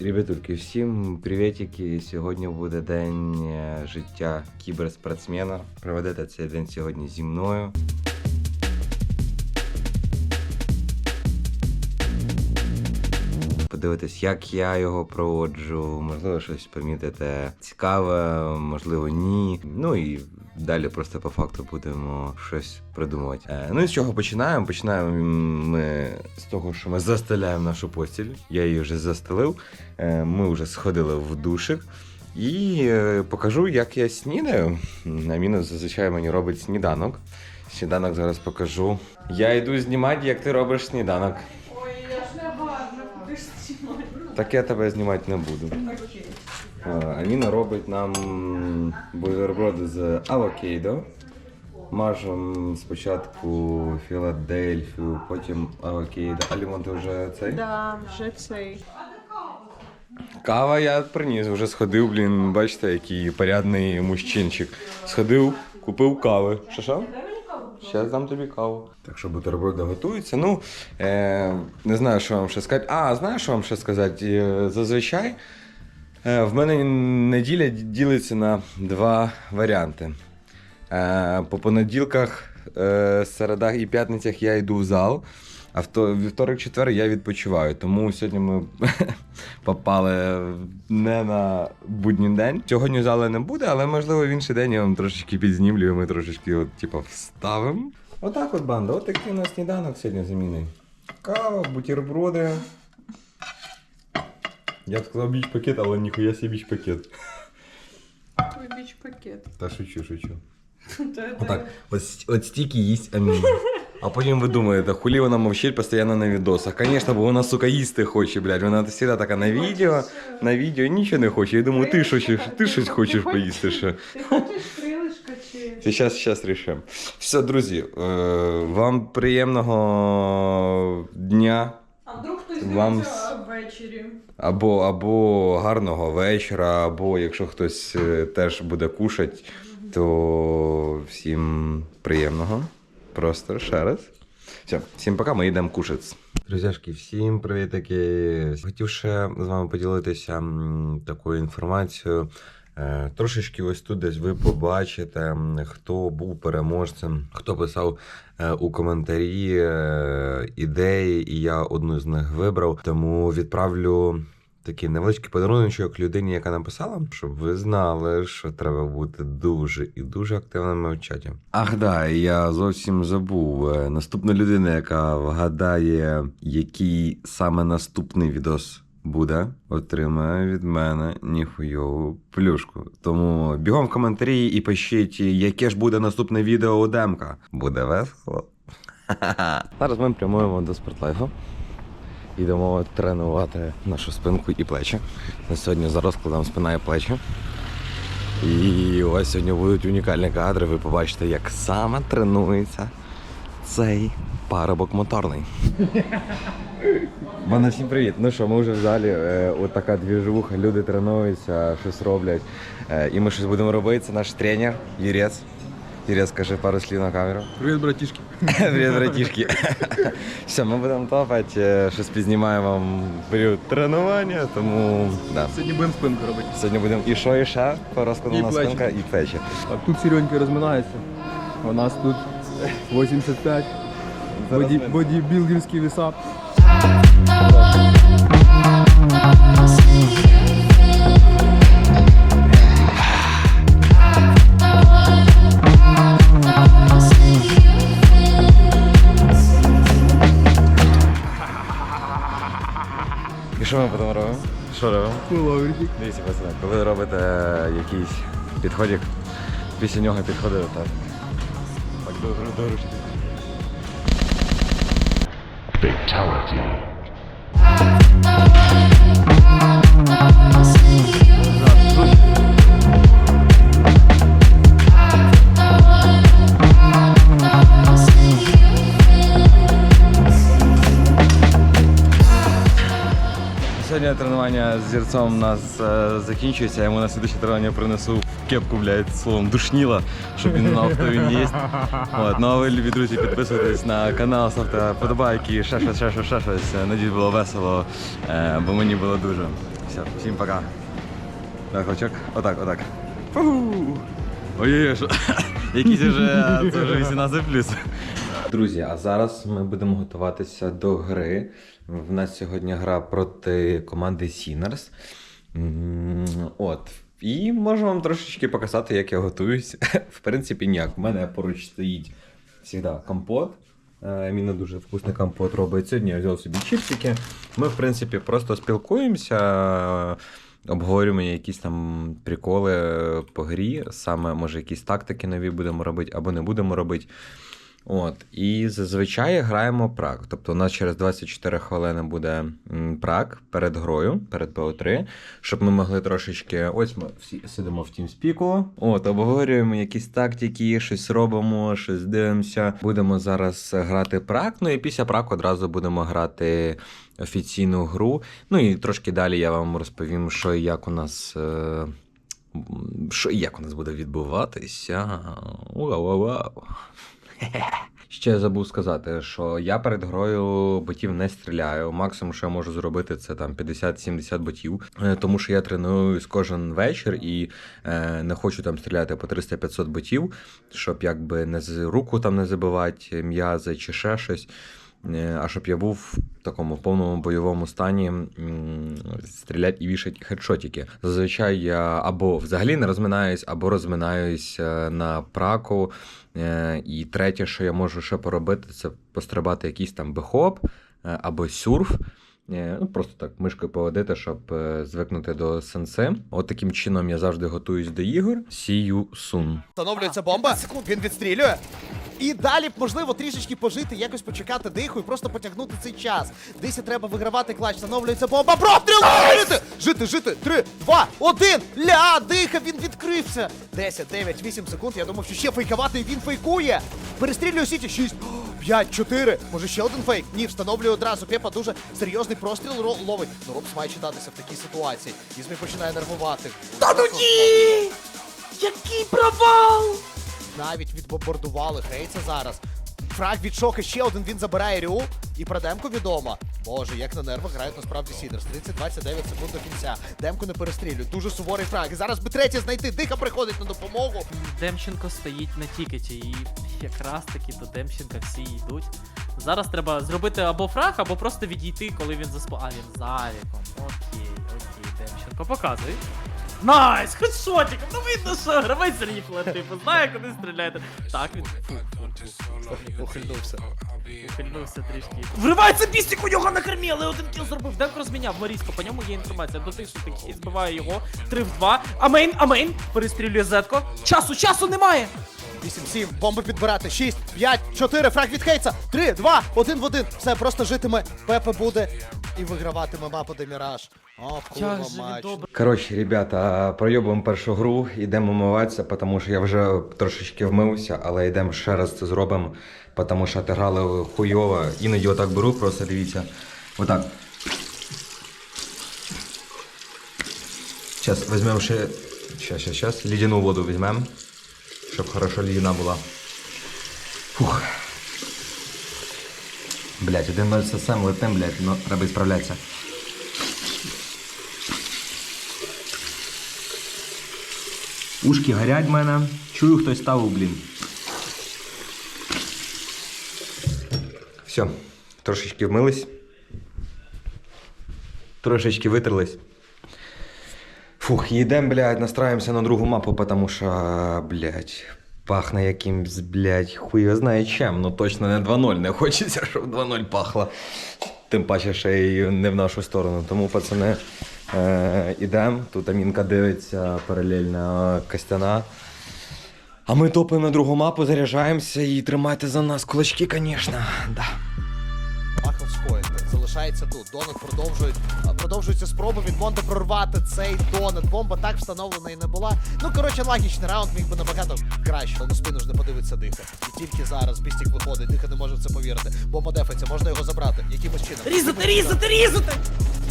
Ребятульки, всім привітики. Сьогодні буде день е, життя кіберспортсмена. Проведете цей день сьогодні зі мною. Подивитись, як я його проводжу, можливо, щось помітите цікаве, можливо, ні. Ну і далі просто по факту будемо щось придумувати. Е, ну і з чого починаємо? Починаємо ми з того, що ми застеляємо нашу постіль. Я її вже застелив. Е, Ми вже сходили в душик. І е, покажу, як я снідаю. Аміна зазвичай мені робить сніданок. Сніданок зараз покажу. Я йду знімати, як ти робиш сніданок. Ой, я ж не гарно, куди ж знімати? Так я тебе знімати не буду. Аміна робить нам бутерброди з авокадо. Мажемо спочатку Філадельфію, потім авокадо. А лимон ти вже цей? Да, вже цей. Кава я приніс, вже сходив, блін, бачите, який порядний мужчинчик. Сходив, купив кави. Що що? Зараз дам тобі каву. Так що бутерброди готуються. Ну, е, не знаю, що вам ще сказати. А, знаю, що вам ще сказати. Е, Зазвичай е, в мене неділя ділиться на два варіанти. Е, по понеділках, е, середах і п'ятницях я йду в зал, а в то- вівторок, четвер я відпочиваю. Тому сьогодні ми попали не на будній день. Сьогодні зали не буде, але можливо в інший день я вам трошечки підзнімлю, і ми трошечки от, типу, вставимо. Отак от банда, от такий у нас сніданок сьогодні замінний. Кава, бутерброди. Я б сказав біч пакет, але ніхуя себе біч пакет. Твій біч пакет. Та шучу, шучу. Отак, от, от стільки їсть Аміна. А потім ви думаєте, хулі вона мовчить постійно на відосах. Звісно, бо вона, сука, їсти хоче, блядь. Вона завжди така на відео, на відео нічого не хоче. Я думаю, ти що, чи- ти щось хочеш поїсти ще. Ти хочеш крилишка чи. Зараз, зараз рішимо. Все, друзі, е, вам приємного дня А вдруг хтось Вам дивиться ввечері? або, або гарного вечора, або якщо хтось е, теж буде кушати, то всім приємного. Просто ще раз. Все, всім пока, ми йдемо кушати. Друзяшки, всім привітки. Хотів ще з вами поділитися такою інформацією. Е, Трошечки ось тут десь ви побачите, хто був переможцем, хто писав е, у коментарі е, ідеї, і я одну з них вибрав. Тому відправлю такий невеличкий подарунок людині, яка написала, щоб ви знали, що треба бути дуже і дуже активними в чаті. Ах, да, я зовсім забув. Е, Наступна людина, яка вгадає, який саме наступний відос. Буде, отримає від мене ніхуйову плюшку. Тому бігом в коментарі і пишіть, яке ж буде наступне відео у Демка. Буде весело. Зараз ми прямуємо до спортлайфу. Йдемо тренувати нашу спинку і плечі. На сьогодні за розкладом спина і плечі. І вас сьогодні будуть унікальні кадри. Ви побачите, як саме тренується цей парубок моторний. Бана, всім привіт. Ну що, ми вже в залі. Е, от така двіжуха, люди тренуються, щось роблять. Е, і ми щось будемо робити. Це наш тренер Юрець. Юрець, скажи пару слів на камеру. Привіт, братішки. Привіт, братішки. Все, ми будемо топати, е, щось підзнімаємо вам період тренування, тому да. Сьогодні будемо спинку робити. Сьогодні будемо і що, і ще по розкладу на спинка, і плечі. Так, тут Серенька розминається. У нас тут 85. Боді, бодібілдерський веса. Що ми потім робимо? Що робимо? Дивіться, пацани, коли ви робите якийсь підходик, після нього підходите так. Так до, до, до Сьогодні тренування з зірцом у нас е, закінчується. Я йому на слідче тренування принесу кепку, блядь, словом душніла, щоб він знав, хто він є. От, ну а ви, любі друзі, підписуйтесь на канал, ставте подобайки, ще щось, ще щось, ще щось. Надіюсь, було весело, е, бо мені було дуже. Все, всім пока. Так, очок. Отак, отак. Ой-ой-ой, що? Якісь вже, це вже 18 плюс. Друзі, а зараз ми будемо готуватися до гри. В нас сьогодні гра проти команди Sinners. От. І можу вам трошечки показати, як я готуюсь. В принципі, ніяк. У мене поруч стоїть завжди компот. Е, Мені дуже вкусний компот робить. Сьогодні я взяв собі чіпсики. Ми, в принципі, просто спілкуємося, е, обговорюємо якісь там приколи по грі, саме може якісь тактики нові будемо робити або не будемо робити. От, і зазвичай граємо прак. Тобто у нас через 24 хвилини буде прак перед грою, перед БО3, щоб ми могли трошечки. Ось ми всі сидимо в тімспіку. От, обговорюємо якісь тактики, щось робимо, щось дивимося. Будемо зараз грати прак. Ну і після праку одразу будемо грати офіційну гру. Ну і трошки далі я вам розповім, що і як у нас. Е- що і як у нас буде відбуватися. Вау-вау-вау. Ще забув сказати, що я перед грою ботів не стріляю. Максимум, що я можу зробити, це там 50-70 ботів. Е, Тому що я тренуюсь кожен вечір і е, не хочу там стріляти по 300-500 ботів, щоб якби не з руку там не забивати м'язи чи ще щось. Е, А щоб я був в такому повному бойовому стані стрілять і вішати хедшотики. Зазвичай я або взагалі не розминаюсь, або розминаюсь е, на праку. Е, І третє, що я можу ще поробити, це пострибати якийсь там бехоп або сюрф. Е, Ну, просто так мишкою поводити, щоб е, звикнути до сенси. От таким чином я завжди готуюсь до ігор. See you soon. Встановлюється бомба, Секунд він відстрілює. І далі, можливо, трішечки пожити, якось почекати диху і просто потягнути цей час. Десь треба вигравати клач, встановлюється бомба. Простріл! Жити! Жити, жити! Три, два, один! Ля! Диха, він відкрився! 10, 9, 8 секунд. Я думав, що ще фейкувати, і він фейкує. Перестрілює Сіті. 6, 5, 4. Може ще один фейк? Ні, встановлює одразу. Пепа дуже серйозний простріл ро- ловить. Ну, Робс має читатися в такій ситуації. Ізмі починає нервувати. Та ну ні! Який провал! Навіть відбомбардували Хейца зараз. Фраг від шока, ще один він забирає Рю. І про демку відомо. Боже, як на нервах грають насправді Сідерс. 30-29 секунд до кінця. Демку не перестрілюють. Дуже суворий фраг. Зараз би третє знайти. Диха приходить на допомогу. Демченко стоїть на тікеті, і якраз таки до Демченка всі йдуть. Зараз треба зробити або фраг, або просто відійти, коли він заспо. А він за. Окей, окей, Демченко, показуй. Найс! Хедшотик! Ну видно, що гравець ріфла, типу, знає, куди стріляти. Так, він. Ухильнувся. Ухильнувся трішки. Вривається пістик у нього на кермі, але один кіл зробив. Демк розміняв Морізко, по ньому є інформація. До тих, що і збиває його. 3 в 2. Амейн, амейн. Перестрілює зетко. Часу, часу немає. 8-7, бомби підбирати. 6, 5, 4, фраг від Хейца. 3, 2, 1 в 1. Все, просто житиме. Пепе буде і виграватиме мапу де Міраж. О, Як же він матч. добре. Коротше, ребята, пройобуємо першу гру, йдемо вмиватися, тому що я вже трошечки вмився, але йдемо ще раз це зробимо, тому що отиграли хуйово. Іноді отак беру, просто дивіться. Отак. Зараз візьмемо ще. Щас, щас, щас. Лідяну воду візьмемо. Щоб хорошо лідяна була. Фух. Блять, один ноль сосем летим, блять, ну треба справлятися. Ушки горять в мене. Чую, хтось ставив, блін. Все, трошечки вмились. Трошечки витерлись. Фух, їдемо, блядь, настраємося на другу мапу, тому що, блядь, пахне якимсь, блядь, хуй знає чим. Ну точно не 2-0. Не хочеться, щоб 2-0 пахло. Тим паче ще й не в нашу сторону. Тому, пацани, е. Тут Амінка дивиться паралельно Костяна. А ми топимо на другу мапу, заряджаємося і тримайте за нас кулачки, звісно. Да. Залишається тут. Донат продовжує. а, Продовжуються спроби від Монда прорвати цей донат. Бомба так встановлена і не була. Ну, коротше, логічний раунд міг би набагато краще. На спину ж не подивиться диха. І тільки зараз Бістік виходить, диха не може в це повірити. Бомба дефається, можна його забрати. Якимось чином. Різати, різати, різати!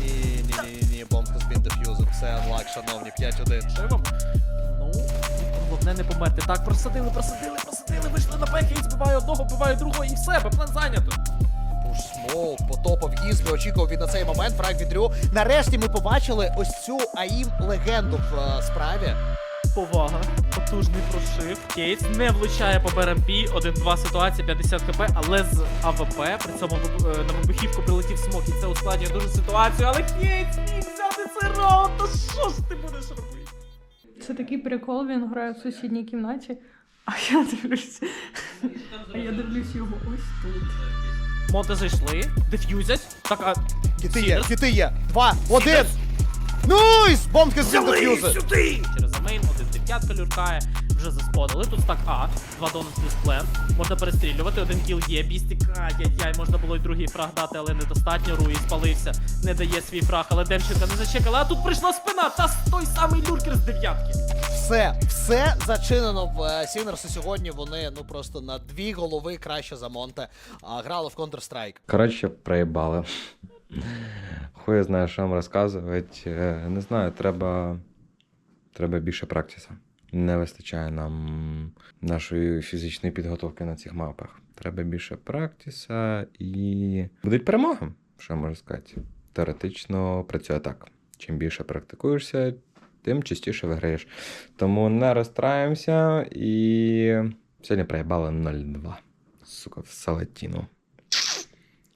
Ні, ні, ні, ні, бомб has been defused. Це анлак, шановні, 5-1. Що? Ну, головне не померти. Так, просадили, просадили, просадили, вийшли на пеки і збиває одного, вбиває другого і все, план зайнято. Оу, потопав Ізлі, очікував він на цей момент. Фраг від Дрю. Нарешті ми побачили ось цю АІМ легенду в е, справі. Повага, потужний прошив. Кейтс не влучає по БРМП. 1-2 ситуація, 50 хп, але з АВП. При цьому е, на вибухівку прилетів смок, і це ускладнює дуже ситуацію. Але Кейтс міг взяти цей раунд. Та що ж ти будеш робити? Це такий прикол, він грає в сусідній кімнаті, а я дивлюсь. А я дивлюсь його ось тут. Монти зайшли, деф'юзять. Так, а Кіти є, Сінерс? кіти є. Два, один. Нуйс! Бомбки з деф'юзи. сюди! Через замейн, один дев'ятка люркає, вже засподали. Тут стак А, два донат плюс плен. Можна перестрілювати, один кіл є, бістик, ай-яй-яй, можна було й другий фраг дати, але недостатньо. Руї спалився, не дає свій фраг, але Демченка не зачекали. А тут прийшла спина, та той самий люркер з дев'ятки. Все, все зачинено в е, Сінерсу сьогодні. Вони ну просто на дві голови краще за Монте. А, грали в Counter-Strike. Коротше, проїбали. Хуй знає, що вам розказувати. Е, Не знаю, треба, треба більше практиса. Не вистачає нам нашої фізичної підготовки на цих мапах. Треба більше практиса і будуть перемоги, що я можу сказати. Теоретично працює так. Чим більше практикуєшся, тим частіше виграєш. Тому не розстраємося і сьогодні проїбали 0-2. Сука, в салатіну.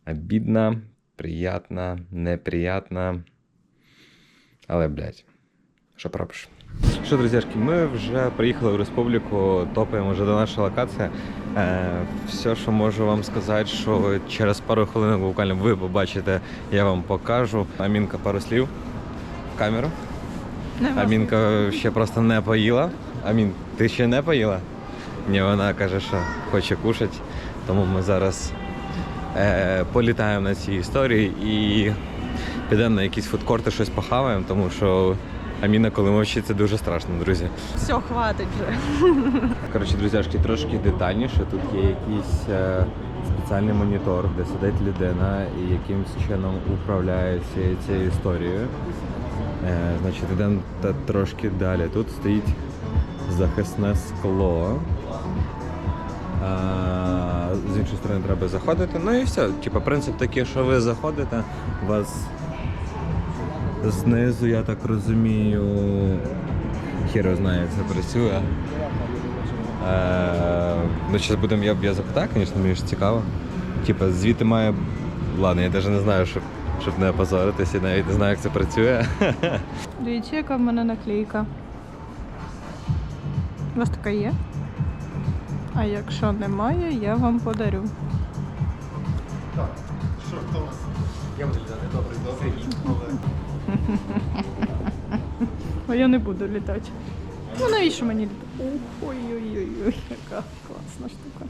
Обідна, приятна, неприятна. Але, блядь, що пробиш? Що, друзяшки, ми вже приїхали в республіку, топаємо вже до нашої локації. Е, все, що можу вам сказати, що через пару хвилин буквально ви побачите, я вам покажу. Амінка пару слів в камеру. Амінка ще просто не поїла. Амін, ти ще не поїла? Ні, вона каже, що хоче кушати. Тому ми зараз е, політаємо на цій історії і підемо на якісь фудкорти, щось похаваємо, тому що Аміна, коли мовчить, це дуже страшно, друзі. Все, хватить вже. Коротше, друзяшки, трошки детальніше. Тут є якийсь е, спеціальний монітор, де сидить людина і якимсь чином управляє цією, цією історією. Е, значить, йдемо та трошки далі. Тут стоїть захисне скло. А, з іншої сторони треба заходити. Ну і все. Типа, принцип такий, що ви заходите, у вас знизу, я так розумію, хір його знає, як це працює. Е, ну, зараз будемо, я, я запитаю, звісно, мені ж цікаво. Типа, звідти має. Ладно, я навіть не знаю, щоб, щоб не опозоритися, навіть не знаю, як це працює. Дивіться, яка в мене наклейка. У вас така є? А якщо немає, я вам подарю. А я не буду літати. Ну навіщо мені літати? Ой-ой-ой, яка класна штука.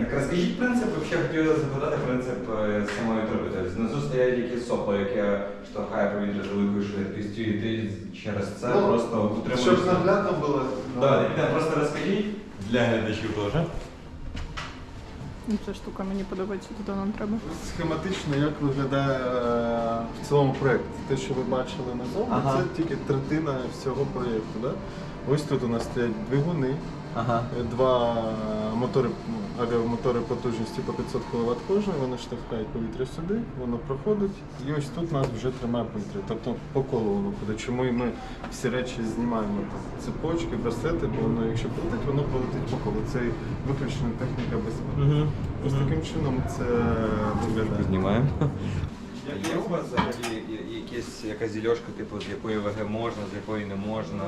Так розкажіть принцип, взагалі хотів запитати принцип е, самої труби. Тобто знизу стоять якісь сопло, яке штовхає повітря з великою швидкістю, і ти через це Ну, просто утримуєш. Щоб наглядно було. Да, просто розкажіть для глядачів теж. Ну, Ця штука мені подобається, туди нам треба. Схематично, як виглядає е, в цілому проєкт. Те, що ви бачили назовні, Ага. це тільки третина всього проєкту. Да? Ось тут у нас стоять двигуни, Ага. два мотори, ну, авіамотори потужністю по 500 кВт кожен, вони штовхають повітря сюди, воно проходить, і ось тут нас вже тримає повітря. Тобто по колу воно ходить. Чому і ми всі речі знімаємо там, цепочки, браслети, бо воно, якщо полетить, воно полетить по колу. Це виключно техніка безпеки. Угу. Ось таким чином це виглядає. Знімаємо. Є у вас взагалі якась, якась дільошка, типу, з якої ВГ можна, з якої не можна?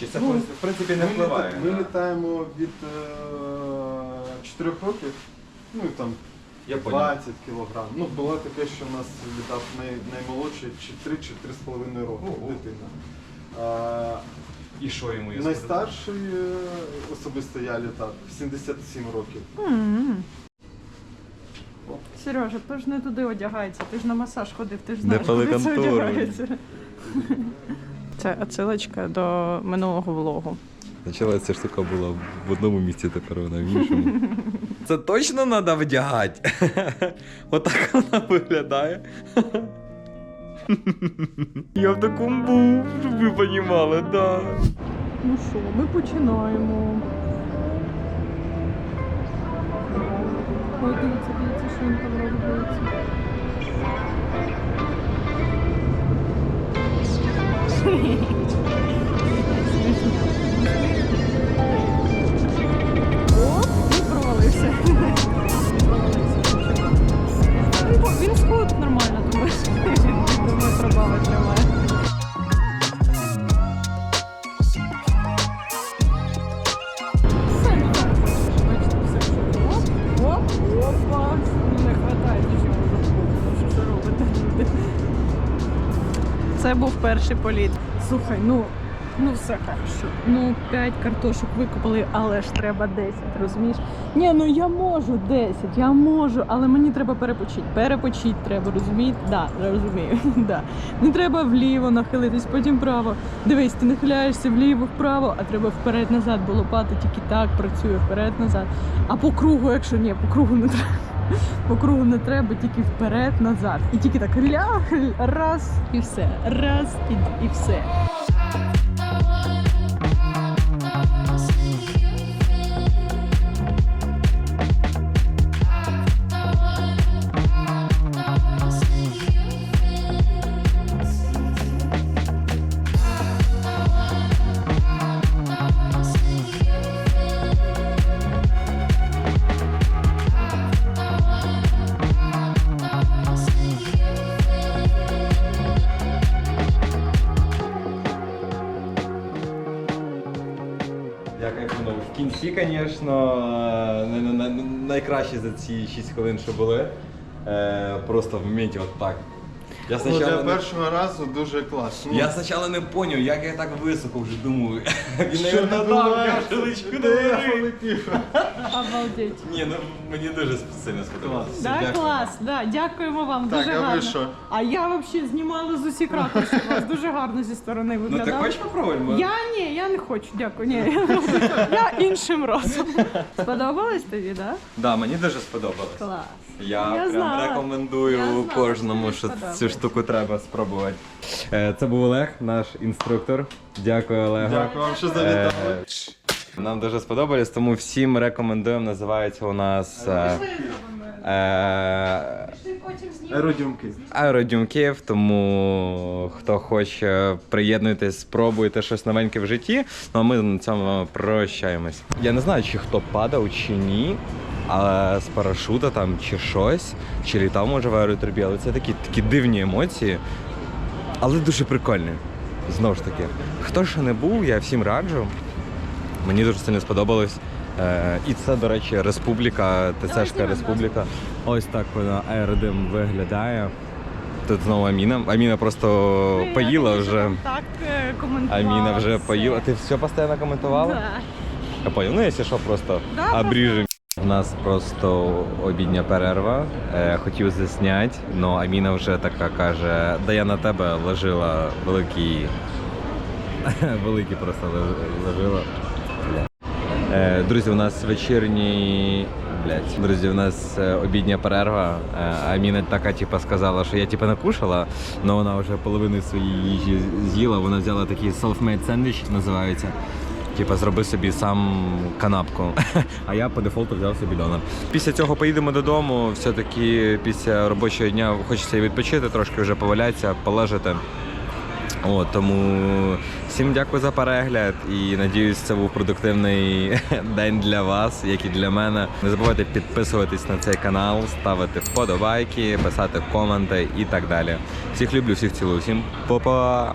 Чи це Ну, в принципі не Ми впливає? літа- Ми на- літаємо від 4 років, ну і там Я понял. 20 кілограм. Ну, було таке, що у нас літав най, наймолодший чи 3 чи 3,5 роки Ого. дитина. А, І що йому є? найстарший е, особисто я літав 77 років. Сережа, ти ж не туди одягається, ти ж на масаж ходив, ти ж знаєш, куди це одягається. Це отсилочка до минулого влогу. Спочатку ця штука була в одному місці, тепер вона в іншому. Це точно треба вдягати. Отак вона виглядає. Я в такому був, щоб ви розуміли, да. Ну що, ми починаємо. Ой, дивіться, дивіться, що він робите. Це був перший політ. Слухай, ну, ну все хорошо. Ну, 5 картошок викопали, але ж треба 10, розумієш? Ні, ну я можу 10, я можу, але мені треба перепочити. Перепочити треба, розумієте? Да, розумію. да. Не треба вліво нахилитись, потім вправо. Дивись, ти нахиляєшся вліво, вправо, а треба вперед-назад, бо лопата тільки так працює вперед-назад. А по кругу, якщо ні, по кругу не треба. По кругу не треба, тільки вперед-назад. І тільки так ля, раз і все. Раз і, і все. Звісно, не- найкраще за ці 6 хвилин, що були. Е, Просто в моменті от так. Я Ну, для спочатку не, першого разу дуже класно. я спочатку не зрозумів, як я так високо вже думаю. Він, Що навіть, там відбувається? кашелечку Де я не полетів? Обалдеть. Ні, ну мені дуже сильно сподобалося. Да, Дякую. клас, да, дякуємо вам, Так, дуже а ви гарно. що? А я взагалі знімала з усіх ракурсів, у вас дуже гарно зі сторони Ну ти виглядало. хочеш попробуємо? Я ні, я не хочу, дякую. Ні. Я іншим разом. Сподобалось тобі, так? Да, мені дуже сподобалось. Клас. Я, Я прям знала. рекомендую Я знала, кожному, що що тобі цю сподобається. Штуку треба спробувати. Е, Це був Олег, наш інструктор. Дякую, Олег. Дякую вам, що завітали. Нам дуже сподобались, тому всім рекомендуємо. Називається у нас е, е, Аеродюмки. Аеродюм Київ. Тому хто хоче, приєднуйтесь, спробуйте щось новеньке в житті. Ну а ми на цьому прощаємось. Я не знаю, чи хто падав, чи ні. Але з парашута там чи щось, чи літав може в аеротрубі, але це такі, такі дивні емоції, але дуже прикольні. Знову ж таки, хто ще не був, я всім раджу. Мені дуже сильно сподобалось. Е, і це, до речі, республіка, ТЦшка республіка. Ось так вона аеродим виглядає. Тут знову Аміна. Аміна просто поїла вже. Так е, коментувала. Аміна вже поїла. Ти все постійно коментувала? Да. Я понял. Ну, якщо що, просто Да, обріжем. Нас просто обідня перерва. Е, хотів засняти, але Аміна вже така каже: да я на тебе ложила великий. великий просто леж- ложила. Бля. Е, друзі, у нас вечірній. Блять, друзі, у нас е, обідня перерва. Аміна така, типу, сказала, що я типу накушала, але вона вже половину своєї їжі з'їла. Вона взяла такий self-made сендвіч, називається. Типа зроби собі сам канапку. А я по дефолту взяв собі донор. Після цього поїдемо додому. Все-таки після робочого дня хочеться і відпочити, трошки вже повалятися, полежати. О, тому всім дякую за перегляд і надіюсь, це був продуктивний день для вас, як і для мене. Не забувайте підписуватись на цей канал, ставити вподобайки, писати коменти і так далі. Всіх люблю, всіх цілую, всім па-па!